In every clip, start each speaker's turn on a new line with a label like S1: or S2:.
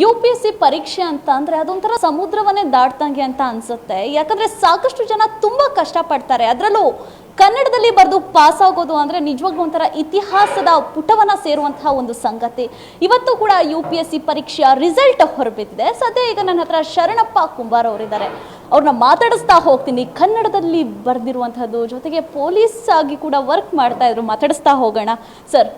S1: You P S C ಪರೀಕ್ಷೆ ಅಂತ ಅಂದ್ರೆ ಅದೊಂಥರ ಸಮುದ್ರವನ್ನೇ ದಾಟ್ದಂಗೆ ಅಂತ ಅನ್ಸುತ್ತೆ. ಯಾಕಂದ್ರೆ ಸಾಕಷ್ಟು ಜನ ತುಂಬಾ ಕಷ್ಟಪಡ್ತಾರೆ. ಅದರಲ್ಲೂ ಕನ್ನಡದಲ್ಲಿ ಬರೆದು ಪಾಸ್ ಆಗೋದು ಅಂದ್ರೆ ನಿಜವಾಗ್ಲೂ ಒಂಥರ ಇತಿಹಾಸದ ಪುಟವನ್ನ ಸೇರುವಂತಹ ಒಂದು ಸಂಗತಿ. ಇವತ್ತು ಕೂಡ ಯು ಪಿ ಎಸ್ ಸಿ ಪರೀಕ್ಷೆಯ ರಿಸಲ್ಟ್ ಹೊರಬಿದ್ದಿದೆ. ಸದ್ಯ ಈಗ ನನ್ನ ಹತ್ರ ಶರಣಪ್ಪ ಕುಂಬಾರ್ ಅವರಿದ್ದಾರೆ. ಅವ್ರನ್ನ ಮಾತಾಡಿಸ್ತಾ ಹೋಗ್ತೀನಿ. ಕನ್ನಡದಲ್ಲಿ ಬರೆದಿರುವಂತಹದ್ದು ಜೊತೆಗೆ ಪೊಲೀಸ್ ಆಗಿ ಕೂಡ ವರ್ಕ್ ಮಾಡ್ತಾ ಇದ್ರು. ಮಾತಾಡಿಸ್ತಾ ಹೋಗೋಣ. ಸರ್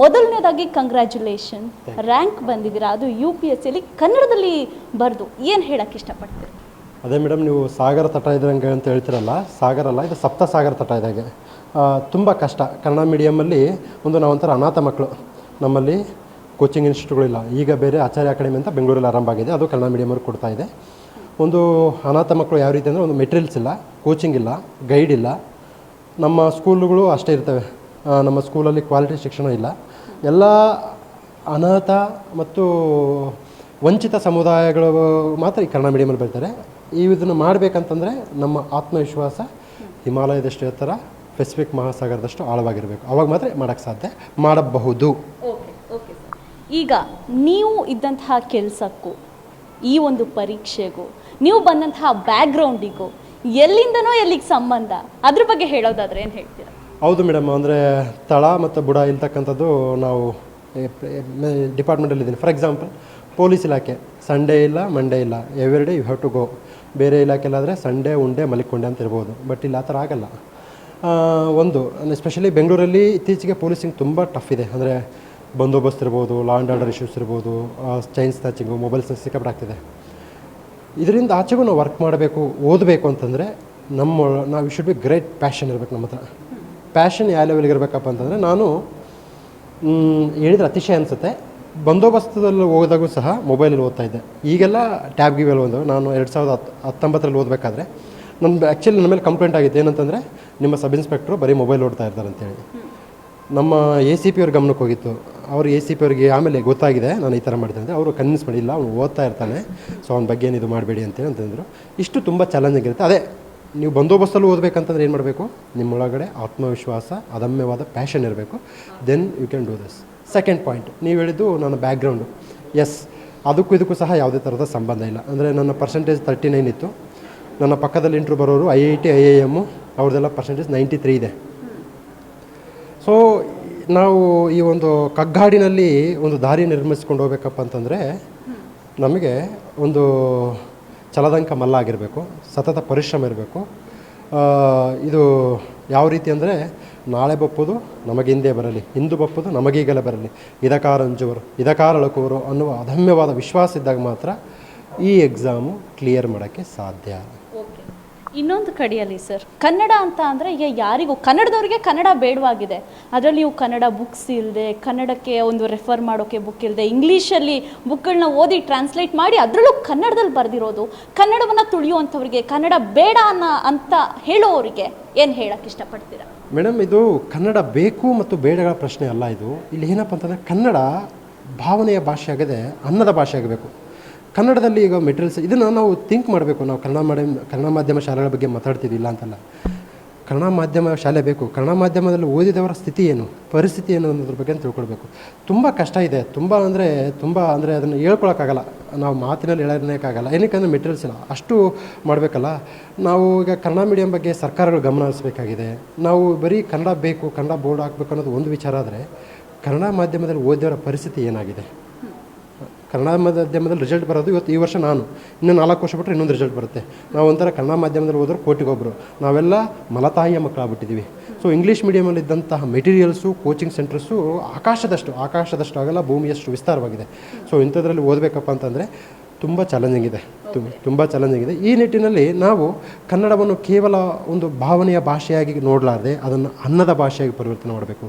S1: ಮೊದಲನೇದಾಗಿ ಕಂಗ್ರ್ಯಾಚುಲೇಷನ್ ರ್ಯಾಂಕ್ ಬಂದಿದ್ದೀರಾ? ಅದು ಯು ಪಿ ಎಸ್ ಸಿಲಿ ಕನ್ನಡದಲ್ಲಿ ಬರೆದು ಏನು ಹೇಳಕ್ಕೆ ಇಷ್ಟಪಡ್ತೀರಿ?
S2: ಅದೇ ಮೇಡಮ್ ನೀವು ಸಾಗರ ತಟ ಇದ್ದಂಗೆ ಅಂತ ಹೇಳ್ತಿರಲ್ಲ ಸಾಗರ ಅಲ್ಲ ಇದು ಸಪ್ತ ಸಾಗರ ತಟ ಇದ್ದಾಗೆ ತುಂಬ ಕಷ್ಟ. ಕನ್ನಡ ಮೀಡಿಯಮಲ್ಲಿ ಒಂದು ನಾವೊಂಥರ ಅನಾಥ ಮಕ್ಕಳು. ನಮ್ಮಲ್ಲಿ ಕೋಚಿಂಗ್ ಇನ್ಸ್ಟಿಟ್ಯೂಟ್ಗಳಿಲ್ಲ ಈಗ ಬೇರೆ ಆಚಾರ್ಯ ಅಕಾಡೆಮಿ ಅಂತ ಬೆಂಗಳೂರಲ್ಲಿ ಆರಂಭ ಆಗಿದೆ. ಅದು ಕನ್ನಡ ಮೀಡಿಯಮವ್ರಿಗೆ ಕೊಡ್ತಾ ಇದೆ. ಒಂದು ಅನಾಥ ಮಕ್ಕಳು ಯಾವ ರೀತಿ ಅಂದರೆ ಒಂದು ಮೆಟೀರಿಯಲ್ಸ್ ಇಲ್ಲ ಕೋಚಿಂಗ್ ಇಲ್ಲ ಗೈಡ್ ಇಲ್ಲ. ನಮ್ಮ ಸ್ಕೂಲುಗಳು ಅಷ್ಟೇ ಇರ್ತವೆ. ನಮ್ಮ ಸ್ಕೂಲಲ್ಲಿ ಕ್ವಾಲಿಟಿ ಶಿಕ್ಷಣ ಇಲ್ಲ. ಎಲ್ಲ ಅನಾಥ ಮತ್ತು ವಂಚಿತ ಸಮುದಾಯಗಳು ಮಾತ್ರ ಈ ಕನ್ನಡ ಮೀಡಿಯಮಲ್ಲಿ ಬರ್ತಾರೆ ಈ ಇದನ್ನು ಮಾಡಬೇಕಂತಂದರೆ ನಮ್ಮ ಆತ್ಮವಿಶ್ವಾಸ ಹಿಮಾಲಯದಷ್ಟು ಎತ್ತರ ಪೆಸಿಫಿಕ್ ಮಹಾಸಾಗರದಷ್ಟು ಆಳವಾಗಿರಬೇಕು. ಅವಾಗ ಮಾತ್ರ ಮಾಡೋಕ್ಕೆ ಸಾಧ್ಯ. ಮಾಡಬಹುದು.
S1: ಈಗ ನೀವು ಇದ್ದಂತಹ ಕೆಲಸಕ್ಕೂ, ಈ ಒಂದು ಪರೀಕ್ಷೆಗೂ, ನೀವು ಬಂದಂತಹ ಬ್ಯಾಕ್ಗ್ರೌಂಡಿಗೂ ಎಲ್ಲಿಂದನೋ ಎಲ್ಲಿಗೆ ಸಂಬಂಧ? ಅದ್ರ ಬಗ್ಗೆ ಹೇಳೋದಾದ್ರೆ ಏನು ಹೇಳ್ತೀರಾ?
S2: ಹೌದು ಮೇಡಮ್, ಅಂದರೆ ತಳ ಮತ್ತು ಬುಡ ಇಲ್ತಕ್ಕಂಥದ್ದು ನಾವು ಡಿಪಾರ್ಟ್ಮೆಂಟಲ್ಲಿದ್ದೀನಿ ಫಾರ್ ಎಕ್ಸಾಂಪಲ್ ಪೊಲೀಸ್ ಇಲಾಖೆ ಸಂಡೇ ಇಲ್ಲ ಮಂಡೇ ಇಲ್ಲ every day you have to go ಬೇರೆ ಇಲಾಖೆಲ್ಲಾದರೆ ಸಂಡೇ ಉಂಡೆ, ಮಲಿಕೊಂಡೆ ಅಂತ ಇರ್ಬೋದು ಬಟ್ ಇಲ್ಲಿ ಆ ಥರ ಆಗಲ್ಲ. ಒಂದು ಎಸ್ಪೆಷಲಿ ಬೆಂಗಳೂರಲ್ಲಿ ಇತ್ತೀಚೆಗೆ ಪೊಲೀಸಿಂಗ್ ತುಂಬ ಟಫ್ ಇದೆ. ಅಂದರೆ ಬಂದೋಬಸ್ತ್ ಇರ್ಬೋದು ಲಾ ಆ್ಯಂಡ್ ಆರ್ಡರ್ ಇಶ್ಯೂಸ್ ಇರ್ಬೋದು ಚೈನ್ ಸ್ನ್ಯಾಚಿಂಗು ಮೊಬೈಲ್ ಸಿಕ್ಕಾಪಟ್ಟೆ ಆಗ್ತಿದೆ ಇದರಿಂದ ಆಚೆಗೂ ನಾವು ವರ್ಕ್ ಮಾಡಬೇಕು, ಓದಬೇಕು ಅಂತಂದರೆ ನಮ್ಮ, ನಾವು ಶುಡ್ ಬಿ ಗ್ರೇಟ್ ಪ್ಯಾಷನ್ ಇರಬೇಕು ನಮ್ಮ ಹತ್ರ. ಪ್ಯಾಷನ್ ಯಾವ ಲೆವೆಲ್ಗೆ ಇರಬೇಕಪ್ಪ ಅಂತಂದರೆ ನಾನು ಹೇಳಿದ್ರೆ ಅತಿಶಯ ಅನಿಸುತ್ತೆ. ಬಂದೋಬಸ್ತದಲ್ಲಿ ಹೋದಾಗೂ ಸಹ ಮೊಬೈಲಲ್ಲಿ ಓದ್ತಾ ಇದ್ದೆ. ಈಗೆಲ್ಲ ಟ್ಯಾಬ್ ಗಿವೆಲ್ಲ ಒಂದು ನಾನು ಎರಡು ಸಾವಿರದ ಹತ್ತು ಹತ್ತೊಂಬತ್ತರಲ್ಲಿ ಓದಬೇಕಾದ್ರೆ ನನ್ನ ಆ್ಯಕ್ಚುಲಿ ನನ್ನ ಮೇಲೆ ಕಂಪ್ಲೇಂಟ್ ಆಗಿತ್ತು ಏನಂತಂದರೆ ನಿಮ್ಮ ಸಬ್ ಇನ್ಸ್ಪೆಕ್ಟ್ರು ಬರೀ ಮೊಬೈಲ್ ಓಡ್ತಾ ಇರ್ತಾರೆ ಅಂತೇಳಿ. ನಮ್ಮ ಎ ಸಿ ಪಿ ಅವ್ರ ಗಮನಕ್ಕೆ ಹೋಗಿತ್ತು. ಅವ್ರು ಎ ಸಿ ಪಿ ಅವ್ರಿಗೆ ಆಮೇಲೆ ಗೊತ್ತಾಗಿದೆ, ನಾನು ಈ ಥರ ಮಾಡಿದೆ ಅಂತ. ಅವರು ಕನ್ವಿನ್ಸ್ ಮಾಡಿಲ್ಲ, ಅವ್ನು ಓದ್ತಾ ಇರ್ತಾನೆ. ಸೊ ಅವ್ನ ಬಗ್ಗೆ ಏನು ಇದು ಮಾಡಬೇಡಿ ಅಂತೇಳಿ ಅಂತಂದರು. ಇಷ್ಟು ತುಂಬ ಚಾಲೆಂಜಿಂಗ್ ಇರುತ್ತೆ. ಅದೇ ನೀವು ಬಂದೋಬಸ್ತಲ್ಲಿ ಓದಬೇಕಂತಂದ್ರೆ ಏನು ಮಾಡಬೇಕು? ನಿಮ್ಮೊಳಗಡೆ ಆತ್ಮವಿಶ್ವಾಸ, ಅದಮ್ಯವಾದ ಪ್ಯಾಷನ್ ಇರಬೇಕು. Then you can do this second point ನೀವು ಹೇಳಿದ್ದು ನನ್ನ ಬ್ಯಾಕ್ಗ್ರೌಂಡು ಎಸ್ ಅದಕ್ಕೂ ಇದಕ್ಕೂ ಸಹ ಯಾವುದೇ ಥರದ ಸಂಬಂಧ ಇಲ್ಲ. ಅಂದರೆ ನನ್ನ ಪರ್ಸೆಂಟೇಜ್ ತರ್ಟಿ ನೈನ್ ಇತ್ತು. ನನ್ನ ಪಕ್ಕದಲ್ಲಿ ಇಂಟ್ರು ಬರೋರು I I T, I I M ಅವ್ರದ್ದೆಲ್ಲ ಪರ್ಸೆಂಟೇಜ್ ನೈಂಟಿ ತ್ರೀ ಇದೆ. ಸೊ ನಾವು ಈ ಒಂದು ಕಗ್ಗಾಡಿನಲ್ಲಿ ಒಂದು ದಾರಿ ನಿರ್ಮಿಸ್ಕೊಂಡು ಹೋಗ್ಬೇಕಪ್ಪ ಅಂತಂದರೆ, ನಮಗೆ ಒಂದು ಛಲದಂಕ ಮಲ್ಲ ಆಗಿರಬೇಕು ಸತತ ಪರಿಶ್ರಮ ಇರಬೇಕು. ಇದು ಯಾವ ರೀತಿ ಅಂದರೆ, ನಾಳೆ ಬಪ್ಪುದು ನಮಗೆ ಹಿಂದೆ ಬರಲಿ, ಇಂದು ಬಪ್ಪುದು ನಮಗೀಗಲೇ ಬರಲಿ. ಇದಕಾರಂಜುವರು ಇದಕಾರಳಕುವರು ಅನ್ನುವ ಅದಮ್ಯವಾದ ವಿಶ್ವಾಸ ಇದ್ದಾಗ ಮಾತ್ರ ಈ ಎಕ್ಸಾಮು ಕ್ಲಿಯರ್ ಮಾಡೋಕ್ಕೆ ಸಾಧ್ಯ.
S1: ಇನ್ನೊಂದು ಕಡೆಯಲ್ಲಿ ಸರ್ ಕನ್ನಡ ಅಂತ ಅಂದರೆ, ಈಗ ಯಾರಿಗೂ, ಕನ್ನಡದವ್ರಿಗೆ ಕನ್ನಡ ಬೇಡವಾಗಿದೆ. ಅದರಲ್ಲಿ ನೀವು ಕನ್ನಡ ಬುಕ್ಸ್ ಇಲ್ಲದೆ ಕನ್ನಡಕ್ಕೆ ಒಂದು ರೆಫರ್ ಮಾಡೋಕ್ಕೆ ಬುಕ್ ಇಲ್ಲದೆ ಇಂಗ್ಲೀಷಲ್ಲಿ ಬುಕ್ಗಳನ್ನ ಓದಿ ಟ್ರಾನ್ಸ್ಲೇಟ್ ಮಾಡಿ ಅದರಲ್ಲೂ ಕನ್ನಡದಲ್ಲಿ ಬರೆದಿರೋದು. ಕನ್ನಡವನ್ನು ತುಳಿಯುವಂಥವ್ರಿಗೆ, ಕನ್ನಡ ಬೇಡ ಅನ್ನೋ ಅಂತ ಹೇಳೋರಿಗೆ ಏನು ಹೇಳಕ್ಕೆ ಇಷ್ಟಪಡ್ತೀರಾ?
S2: ಮೇಡಮ್, ಇದು ಕನ್ನಡ ಬೇಕು ಮತ್ತು ಬೇಡಗಳ ಪ್ರಶ್ನೆ ಅಲ್ಲ ಇದು. ಇಲ್ಲಿ ಏನಪ್ಪ ಅಂತಂದರೆ, ಕನ್ನಡ ಭಾವನೆಯ ಭಾಷೆ ಆಗದೆ ಅನ್ನದ ಭಾಷೆ ಆಗಬೇಕು ಕನ್ನಡದಲ್ಲಿ ಈಗ ಮೆಟೀರಿಯಲ್ಸ್ ಇದನ್ನು ನಾವು ಥಿಂಕ್ ಮಾಡಬೇಕು. ನಾವು ಕನ್ನಡ ಮಾಧ್ಯಮ ಕನ್ನಡ ಮಾಧ್ಯಮ ಶಾಲೆಗಳ ಬಗ್ಗೆ ಮಾತಾಡ್ತೀವಿ ಇಲ್ಲ ಅಂತಲ್ಲ. ಕನ್ನಡ ಮಾಧ್ಯಮ ಶಾಲೆ ಬೇಕು. ಕನ್ನಡ ಮಾಧ್ಯಮದಲ್ಲಿ ಓದಿದವರ ಸ್ಥಿತಿ ಏನು? ಪರಿಸ್ಥಿತಿ ಏನು ಅನ್ನೋದ್ರ ಬಗ್ಗೆ ತಿಳ್ಕೊಳ್ಬೇಕು. ತುಂಬ ಕಷ್ಟ ಇದೆ. ತುಂಬ ಅಂದರೆ ತುಂಬ ಅಂದರೆ ಅದನ್ನು ಹೇಳ್ಕೊಳಕ್ಕಾಗಲ್ಲ. ನಾವು ಮಾತಿನಲ್ಲಿ ಹೇಳೋಕ್ಕಾಗಲ್ಲ ಏನಕ್ಕೆ ಮೆಟೀರಿಯಲ್ಸ್ ಇಲ್ಲ. ಅಷ್ಟು ಮಾಡಬೇಕಲ್ಲ. ನಾವು ಈಗ ಕನ್ನಡ ಮೀಡಿಯಂ ಬಗ್ಗೆ ಸರ್ಕಾರಗಳು ಗಮನ ಹರಿಸಬೇಕಾಗಿದೆ. ನಾವು ಬರೀ ಕನ್ನಡ ಬೇಕು, ಕನ್ನಡ ಬೋರ್ಡ್ ಹಾಕಬೇಕು ಅನ್ನೋದು ಒಂದು ವಿಚಾರ ಆದರೆ, ಕನ್ನಡ ಮಾಧ್ಯಮದಲ್ಲಿ ಓದಿದವರ ಪರಿಸ್ಥಿತಿ ಏನಾಗಿದೆ? ಕನ್ನಡ ಮಾಧ್ಯಮದಲ್ಲಿ ರಿಸಲ್ಟ್ ಬರೋದು ಇವತ್ತು ಈ ವರ್ಷ ನಾನು. ಇನ್ನೂ ನಾಲ್ಕು ವರ್ಷ ಬಿಟ್ಟರೆ ಇನ್ನೊಂದು ರಿಸಲ್ಟ್ ಬರುತ್ತೆ. ನಾವು ಒಂಥರ ಕನ್ನಡ ಮಾಧ್ಯಮದಲ್ಲಿ ಹೋದ್ರೆ ಕೋಟಿಗೊಬ್ಬರು ನಾವೆಲ್ಲ ಮಲತಾಯಿಯ ಮಕ್ಕಳಾಗ್ಬಿಟ್ಟಿದ್ದೀವಿ ಸೊ ಇಂಗ್ಲೀಷ್ ಮೀಡಿಯಮಲ್ಲಿದ್ದಂತಹ ಮೆಟೀರಿಯಲ್ಸು ಕೋಚಿಂಗ್ ಸೆಂಟರ್ಸು ಆಕಾಶದಷ್ಟು ಆಕಾಶದಷ್ಟು ಆಗಲ್ಲ ಭೂಮಿಯಷ್ಟು ವಿಸ್ತಾರವಾಗಿದೆ. ಸೊ ಇಂಥದ್ರಲ್ಲಿ ಓದಬೇಕಪ್ಪ ಅಂತಂದರೆ ತುಂಬ ಚಾಲೆಂಜಿಂಗ್ ಇದೆ. ತುಂಬ ತುಂಬ ಚಾಲೆಂಜಿಂಗ್ ಇದೆ. ಈ ನಿಟ್ಟಿನಲ್ಲಿ ನಾವು ಕನ್ನಡವನ್ನು ಕೇವಲ ಒಂದು ಭಾವನೆಯ ಭಾಷೆಯಾಗಿ ನೋಡಲಾರ್ದೆ ಅದನ್ನು ಅನ್ನದ ಭಾಷೆಯಾಗಿ ಪರಿವರ್ತನೆ ಮಾಡಬೇಕು.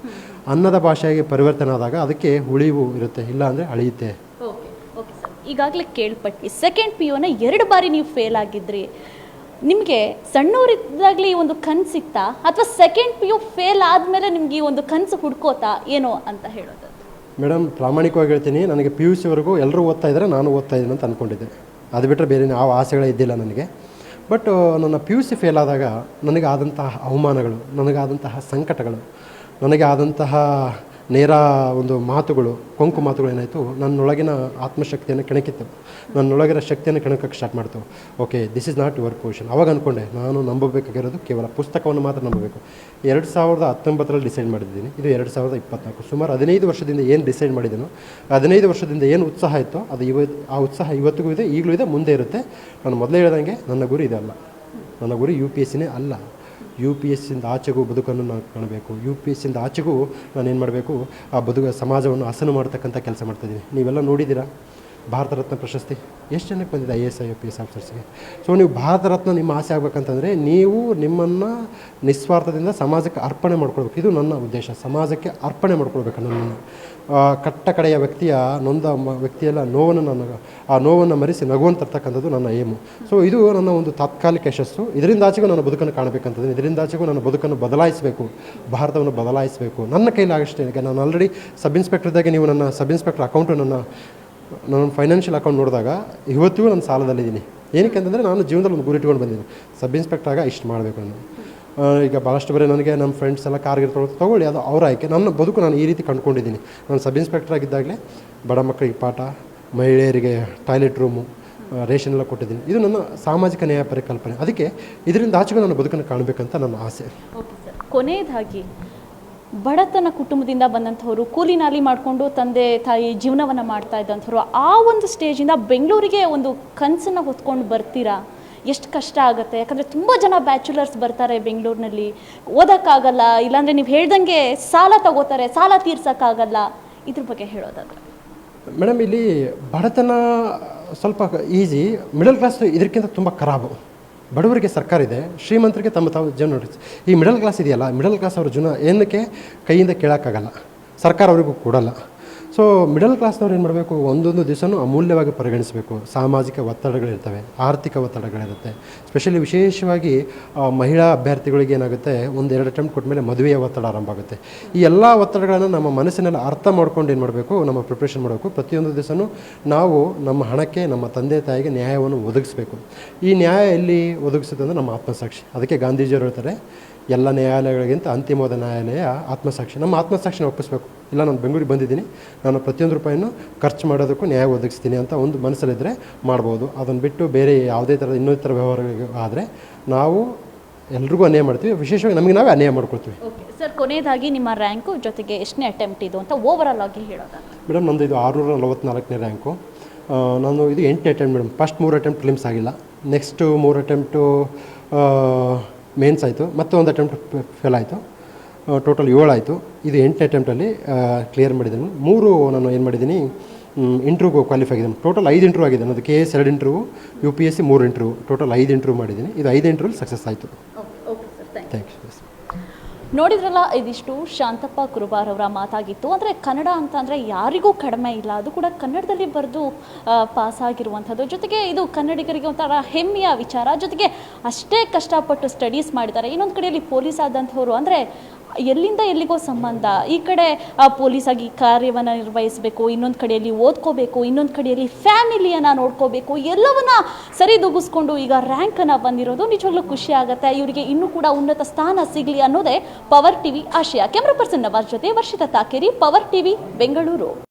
S2: ಅನ್ನದ ಭಾಷೆಯಾಗಿ ಪರಿವರ್ತನೆ ಆದಾಗ ಅದಕ್ಕೆ ಉಳಿವು ಇರುತ್ತೆ. ಇಲ್ಲ ಅಂದರೆ ಅಳಿಯುತ್ತೆ.
S1: ಈಗಾಗಲೇ ಕೇಳ್ಪಟ್ವಿ ಸೆಕೆಂಡ್ ಪಿ ಯುನ ಎರಡು ಬಾರಿ ನೀವು ಫೇಲ್ ಆಗಿದ್ರಿ. ನಿಮಗೆ ಸಣ್ಣವರಿದ್ದಾಗಲಿ ಈ ಒಂದು ಸಿಕ್ತಾ? ಅಥವಾ ಸೆಕೆಂಡ್ ಪಿ ಯು ಫೇಲ್ ಆದಮೇಲೆ ನಿಮ್ಗೆ ಈ ಒಂದು ಕನಸು ಹುಡ್ಕೋತಾ ಏನೋ ಅಂತ ಹೇಳೋದು?
S2: ಮೇಡಮ್ ಪ್ರಾಮಾಣಿಕವಾಗಿ ಹೇಳ್ತೀನಿ. ನನಗೆ ಪಿ ಯು ಸಿವರೆಗೂ ಎಲ್ಲರೂ ಓದ್ತಾ ಇದ್ದಾರೆ, ನಾನು ಓದ್ತಾ ಇದ್ದೀನಿ ಅಂತ ಅಂದ್ಕೊಂಡಿದ್ದೆ ಅದು ಬಿಟ್ಟರೆ ಬೇರೆ ಯಾವ ಆಸೆಗಳೇ ಇದ್ದಿಲ್ಲ ನನಗೆ. ಬಟ್ ನನ್ನ ಪಿ ಯು ಸಿ ಫೇಲ್ ಆದಾಗ ನನಗೆ ಆದಂತಹ ಅವಮಾನಗಳು ನನಗಾದಂತಹ ಸಂಕಟಗಳು, ನನಗೆ ಆದಂತಹ ನೇರ ಒಂದು ಮಾತುಗಳು, ಕೊಂಕು ಮಾತುಗಳು ಏನಾಯಿತು, ನನ್ನೊಳಗಿನ ಆತ್ಮಶಕ್ತಿಯನ್ನು ಕೆಣಕಿತ್ತು. ನನ್ನೊಳಗಿನ ಶಕ್ತಿಯನ್ನು ಕೆಣಕಕ್ಕೆ ಸ್ಟಾರ್ಟ್ ಮಾಡ್ತು. Okay this is not your position ಅವಾಗ ಅಂದ್ಕೊಂಡೆ ನಾನು ನಂಬಬೇಕಾಗಿರೋದು ಕೇವಲ ಪುಸ್ತಕವನ್ನು ಮಾತ್ರ ನಂಬಬೇಕು. ಎರಡು ಸಾವಿರದ ಹತ್ತೊಂಬತ್ತರಲ್ಲಿ ಡಿಸೈಡ್ ಮಾಡಿದ್ದೀನಿ. ಇದು ಎರಡು ಸಾವಿರದ ಇಪ್ಪತ್ನಾಲ್ಕು. ಸುಮಾರು ಹದಿನೈದು ವರ್ಷದಿಂದ ಏನು ಡಿಸೈಡ್ ಮಾಡಿದ್ದೀನೋ ಹದಿನೈದು ವರ್ಷದಿಂದ ಏನು ಉತ್ಸಾಹ ಇತ್ತು, ಅದು ಇವತ್ತು ಆ ಉತ್ಸಾಹ ಇವತ್ತಿಗೂ ಇದೆ, ಈಗಲೂ ಇದೆ, ಮುಂದೆ ಇರುತ್ತೆ. ನಾನು ಮೊದಲೇ ಹೇಳ್ದಂಗೆ, ನನ್ನ ಗುರಿ ಅಲ್ಲ. ನನ್ನ ಗುರಿ ಯು ಪಿ ಎಸ್ ಸಿನೇ ಅಲ್ಲ. ಯು ಪಿ ಎಸ್ ಸಿಂದ ಆಚೆಗೂ ಬದುಕನ್ನು ನಾನು ಕಾಣಬೇಕು. ಯು ಪಿ ಎಸ್ ಸಿಯಿಂದ ಆಚೆಗೂ ನಾನು ಏನು ಮಾಡಬೇಕು? ಆ ಬದುಕ ಸಮಾಜವನ್ನು ಹಸನು ಮಾಡ್ತಕ್ಕಂಥ ಕೆಲಸ ಮಾಡ್ತಾಯಿದ್ದೀನಿ ನೀವೆಲ್ಲ ನೋಡಿದ್ದೀರಾ? ಭಾರತ ರತ್ನ ಪ್ರಶಸ್ತಿ? ಎಷ್ಟು ಜನಕ್ಕೆ ಬಂದಿದೆ I S I P S, ಆಫೀಸರ್ಸ್ಗೆ? So ನೀವು ಭಾರತ ರತ್ನ ನಿಮ್ಮ ಆಸೆ ಆಗಬೇಕಂತಂದರೆ ನೀವು ನಿಮ್ಮನ್ನು ನಿಸ್ವಾರ್ಥದಿಂದ ಸಮಾಜಕ್ಕೆ ಅರ್ಪಣೆ ಮಾಡ್ಕೊಳ್ಬೇಕು. ಇದು ನನ್ನ ಉದ್ದೇಶ. ಸಮಾಜಕ್ಕೆ ಅರ್ಪಣೆ ಮಾಡ್ಕೊಳ್ಬೇಕು ನನ್ನನ್ನು. ಕಟ್ಟ ಕಡೆಯ ವ್ಯಕ್ತಿಯ, ನೊಂದ ವ್ಯಕ್ತಿಯೆಲ್ಲ ನೋವನ್ನು ನಾನು ಆ ನೋವನ್ನು ಮರೆಸಿ ನಗುವಂತ ತರ್ತಕ್ಕಂಥದ್ದು ನನ್ನ ಏಮು ಸೊ ಇದು ನನ್ನ ಒಂದು ತಾತ್ಕಾಲಿಕ ಯಶಸ್ಸು. ಇದರಿಂದ ಆಚೆಗೂ ನನ್ನ ಬದುಕನ್ನು ಕಾಣಬೇಕಂತದ್ದು. ಇದರಿಂದ ಆಚೆಗೂ ನನ್ನ ಬದುಕನ್ನು ಬದಲಾಯಿಸಬೇಕು. ಭಾರತವನ್ನು ಬದಲಾಯಿಸಬೇಕು. ನನ್ನ ಕೈಲಾಗಷ್ಟೇ ನಾನು ಆಲ್ರೆಡಿ ಸಬ್ ಇನ್ಸ್ಪೆಕ್ಟರ್ದಾಗೆ ನೀವು ನನ್ನ ಸಬ್ ಇನ್ಸ್ಪೆಕ್ಟರ್ ಅಕೌಂಟು ನನ್ನ ನನ್ನ ಫೈನಾನ್ಷಿಯಲ್ ಅಕೌಂಟ್ ನೋಡಿದಾಗ ಇವತ್ತಿಗೂ ನಾನು ಸಾಲದಲ್ಲಿದ್ದೀನಿ. ಏನಕ್ಕೆ ಅಂತಂದರೆ ನಾನು ಜೀವನದಲ್ಲಿ ಒಂದು ಗುರಿ ಇಟ್ಕೊಂಡು ಬಂದಿದ್ದೀನಿ. ಸಬ್ ಇನ್ಸ್ಪೆಕ್ಟರ್ ಆಗ ಇಷ್ಟು ಮಾಡಬೇಕು ನಾನು. ಈಗ ಭಾಳಷ್ಟು ಬರೀ ನನಗೆ ನಮ್ಮ ಫ್ರೆಂಡ್ಸ್ ಎಲ್ಲ ಕಾರ್ಗೆ ತೊಗೊಳ್ಳಿ, ಅದು ಅವರ ಆಯ್ಕೆ. ನನ್ನ ಬದುಕು ನಾನು ಈ ರೀತಿ ಕಂಡುಕೊಂಡಿದ್ದೀನಿ. ನಾನು ಸಬ್ ಇನ್ಸ್ಪೆಕ್ಟರ್ ಆಗಿದ್ದಾಗಲೇ ಬಡ ಮಕ್ಕಳಿಗೆ ಪಾಠ, ಮಹಿಳೆಯರಿಗೆ ಟಾಯ್ಲೆಟ್ ರೂಮು ರೇಷನ್ ಎಲ್ಲ ಕೊಟ್ಟಿದ್ದೀನಿ. ಇದು ನನ್ನ ಸಾಮಾಜಿಕ ನ್ಯಾಯ ಪರಿಕಲ್ಪನೆ. ಅದಕ್ಕೆ ಇದರಿಂದ ಆಚೆಗೂ ನನ್ನ ಬದುಕನ್ನು ಕಾಣಬೇಕಂತ ನನ್ನ ಆಸೆ.
S1: ಕೊನೆಯದಾಗಿ ಬಡತನ ಕುಟುಂಬದಿಂದ ಬಂದಂಥವ್ರು, ಕೂಲಿನಾಲಿ ಮಾಡಿಕೊಂಡು ತಂದೆ, ತಾಯಿ ಜೀವನವನ್ನು ಮಾಡ್ತಾ ಇದ್ದಂಥವ್ರು, ಆ ಒಂದು ಸ್ಟೇಜಿಂದ ಬೆಂಗಳೂರಿಗೆ ಒಂದು ಕನಸನ್ನು ಹೊತ್ಕೊಂಡು ಬರ್ತೀರಾ? ಎಷ್ಟು ಕಷ್ಟ ಆಗುತ್ತೆ? ಯಾಕಂದರೆ ತುಂಬ ಜನ ಬ್ಯಾಚುಲರ್ಸ್ ಬರ್ತಾರೆ ಬೆಂಗಳೂರಿನಲ್ಲಿ. ಓದೋಕ್ಕಾಗಲ್ಲ, ಇಲ್ಲಾಂದರೆ ನೀವು ಹೇಳ್ದಂಗೆ ಸಾಲ ತಗೋತಾರೆ, ಸಾಲ ತೀರ್ಸೋಕ್ಕಾಗಲ್ಲ. ಇದ್ರ ಬಗ್ಗೆ ಹೇಳೋದಾದ್ರೆ.
S2: ಮೇಡಮ್, ಇಲ್ಲಿ ಬಡತನ ಸ್ವಲ್ಪ ಈಸಿ ಮಿಡಲ್ ಕ್ಲಾಸ್ ಇದಕ್ಕಿಂತ ತುಂಬ ಖರಾಬು. ಬಡವರಿಗೆ ಸರ್ಕಾರ ಇದೆ, ಶ್ರೀಮಂತರಿಗೆ ತಮ್ಮ ತಾವು ಜೀವನ ನಡೆಸಿ. ಈ ಮಿಡಲ್ ಕ್ಲಾಸ್ ಇದೆಯಲ್ಲ ಮಿಡಲ್ ಕ್ಲಾಸ್ ಅವ್ರ ಜೀವನ ಏನಕ್ಕೆ ಕೈಯಿಂದ ಕೇಳೋಕ್ಕಾಗಲ್ಲ. ಸರ್ಕಾರ ಅವರಿಗೂ ಕೊಡಲ್ಲ. ಸೊ ಮಿಡಲ್ ಕ್ಲಾಸ್ನವ್ರು ಏನು ಮಾಡಬೇಕು? ಒಂದೊಂದು ದಿವಸನೂ ಅಮೂಲ್ಯವಾಗಿ ಪರಿಗಣಿಸಬೇಕು. ಸಾಮಾಜಿಕ ಒತ್ತಡಗಳಿರ್ತವೆ, ಆರ್ಥಿಕ ಒತ್ತಡಗಳಿರುತ್ತೆ. ಸ್ಪೆಷಲಿ ವಿಶೇಷವಾಗಿ ಮಹಿಳಾ ಅಭ್ಯರ್ಥಿಗಳಿಗೆ ಏನಾಗುತ್ತೆ? ಒಂದು ಎರಡು ಅಟೆಂಪ್ಟ್ ಕೊಟ್ಟ ಮೇಲೆ ಮದುವೆಯ ಒತ್ತಡ ಆರಂಭ ಆಗುತ್ತೆ. ಈ ಎಲ್ಲ ಒತ್ತಡಗಳನ್ನು ನಮ್ಮ ಮನಸ್ಸಿನಲ್ಲಿ ಅರ್ಥ ಮಾಡ್ಕೊಂಡು ಏನು ಮಾಡಬೇಕು? ನಮ್ಮ ಪ್ರಿಪ್ರೇಷನ್ ಮಾಡಬೇಕು. ಪ್ರತಿಯೊಂದು ದಿವಸನೂ ನಾವು ನಮ್ಮ ಹಣಕ್ಕೆ, ನಮ್ಮ ತಂದೆ, ತಾಯಿಗೆ ನ್ಯಾಯವನ್ನು ಒದಗಿಸಬೇಕು. ಈ ನ್ಯಾಯ ಎಲ್ಲಿ ಒದಗಿಸುತ್ತೆ ಅಂದರೆ ನಮ್ಮ ಆತ್ಮಸಾಕ್ಷಿ. ಅದಕ್ಕೆ ಗಾಂಧೀಜಿಯವರು ಹೇಳ್ತಾರೆ ಎಲ್ಲ ನ್ಯಾಯಾಲಯಗಳಿಗಿಂತ ಅಂತಿಮವಾದ ನ್ಯಾಯಾಲಯ ಆತ್ಮಸಾಕ್ಷಿ ನಮ್ಮ ಆತ್ಮಸಾಕ್ಷಿನ ಒಪ್ಪಿಸ್ಬೇಕು. ಇಲ್ಲ ನಾನು ಬೆಂಗಳೂರಿಗೆ ಬಂದಿದ್ದೀನಿ. ನಾನು ಪ್ರತಿಯೊಂದು ರೂಪಾಯಿನೂ ಖರ್ಚು ಮಾಡೋದಕ್ಕೂ ನ್ಯಾಯ ಒದಗಿಸ್ತೀನಿ ಅಂತ ಒಂದು ಮನಸ್ಸಲ್ಲಿದ್ದರೆ ಮಾಡ್ಬೋದು. ಅದನ್ನು ಬಿಟ್ಟು ಬೇರೆ ಯಾವುದೇ ಥರದ ಇನ್ನೊಂದು ಥರ ವ್ಯವಹಾರ ಆದರೆ ನಾವು ಎಲ್ರಿಗೂ ಅನ್ಯಾಯ ಮಾಡ್ತೀವಿ. ವಿಶೇಷವಾಗಿ ನಮಗೆ ನಾವೇ ಅನ್ಯಾಯ ಮಾಡ್ಕೊಳ್ತೀವಿ.
S1: ಓಕೆ. ಸರ್ ಕೊನೆಯದಾಗಿ ನಿಮ್ಮ ರ್ಯಾಂಕು ಜೊತೆಗೆ ಎಷ್ಟನೇ ಅಟೆಂಪ್ಟ್ ಇದು ಅಂತ ಓವರಾಲ್ ಆಗಿ ಹೇಳೋದು?
S2: ಮೇಡಮ್ ನಂದು ಇದು ಆರುನೂರ ನಲವತ್ತ್ನಾಲ್ಕನೇ ರ್ಯಾಂಕು ನಾನು ಇದು ಎಂಟನೇ ಅಟೆಂಪ್ಟ್ ಮೇಡಮ್. ಫಸ್ಟ್ ಮೂರು ಅಟೆಂಪ್ಟ್ ಫಿಲಿಮ್ಸ್ ಆಗಿಲ್ಲ. ನೆಕ್ಸ್ಟು ಮೂರು ಅಟೆಂಪ್ಟು ಮೇನ್ಸ್ ಆಯಿತು. ಮತ್ತೆ ಒಂದು ಅಟೆಂಪ್ಟ್ ಫೇಲ್ ಆಯಿತು. ಟೋಟಲ್ ಏಳಾಯಿತು ಆಯಿತು. ಇದು ಎಂಟನೇ ಅಟೆಂಪ್ಟಲ್ಲಿ ಕ್ಲಿಯರ್ ಮಾಡಿದ್ದೀನಿ ಮೂರು ನಾನು ಏನು ಮಾಡಿದ್ದೀನಿ ಇಂಟ್ರ್ಯೂಗೆ ಕ್ವಾಲಿಫೈ ಆಗಿದ್ದೀನಿ. ಟೋಟಲ್ ಐದು ಇಂಟ್ರ್ಯೂ ಆಗಿದೆ ನನ್ನದು ಕೆ ಎಸ್ ಎರಡು interview U P S C ಮೂರು ಇಂಟ್ರ್ಯೂ ಟೋಟಲ್ ಐದು ಇಂಟ್ರ್ಯೂ ಮಾಡಿದ್ದೀನಿ. ಇದು ಐದು ಇಂಟ್ರ್ಯೂಲಿ ಸಕ್ಸಸ್ ಆಯಿತು.
S1: Okay sir thank
S2: thank you
S1: ನೋಡಿದ್ರಲ್ಲ, ಇದಿಷ್ಟು ಶಾಂತಪ್ಪ ಕುರುಬಾರ್ ಅವರ ಮಾತಾಗಿತ್ತು. ಅಂದರೆ ಕನ್ನಡ ಅಂತ ಅಂದರೆ ಯಾರಿಗೂ ಕಡಿಮೆ ಇಲ್ಲ. ಅದು ಕೂಡ ಕನ್ನಡದಲ್ಲಿ ಬರೆದು ಪಾಸ್ ಆಗಿರುವಂಥದ್ದು. ಜೊತೆಗೆ ಇದು ಕನ್ನಡಿಗರಿಗೆ ಒಂಥರ ಹೆಮ್ಮೆಯ ವಿಚಾರ. ಜೊತೆಗೆ ಅಷ್ಟೇ ಕಷ್ಟಪಟ್ಟು ಸ್ಟಡೀಸ್ ಮಾಡಿದ್ದಾರೆ. ಇನ್ನೊಂದು ಕಡೆಯಲ್ಲಿ ಪೊಲೀಸ್ ಆದಂಥವ್ರು ಅಂದರೆ ಎಲ್ಲಿಂದ ಎಲ್ಲಿಗೋ ಸಂಬಂಧ. ಈ ಕಡೆ ಆ, ಪೊಲೀಸ್ ಆಗಿ ಕಾರ್ಯವನ್ನು ನಿರ್ವಹಿಸಬೇಕು ಇನ್ನೊಂದು ಕಡೆಯಲ್ಲಿ ಓದ್ಕೋಬೇಕು ಇನ್ನೊಂದು ಕಡೆಯಲ್ಲಿ ಫ್ಯಾಮಿಲಿಯನ್ನು ನೋಡ್ಕೋಬೇಕು ಎಲ್ಲವನ್ನ ಸರಿದೂಗಿಸ್ಕೊಂಡು ಈಗ ರ್ಯಾಂಕನ್ನು ಬಂದಿರೋದು ನಿಜವಾಗ್ಲೂ ಖುಷಿ ಆಗುತ್ತೆ. ಇವರಿಗೆ ಇನ್ನೂ ಕೂಡ ಉನ್ನತ ಸ್ಥಾನ ಸಿಗಲಿ ಅನ್ನೋದೇ ಪವರ್ ಟಿವಿ ಆಶಯ. ಕ್ಯಾಮ್ರಾ ಪರ್ಸನ್ ಅವರ ಜೊತೆ ವರ್ಷಿತ ತಾಕೇರಿ ಪವರ್ ಟಿವಿ ಬೆಂಗಳೂರು.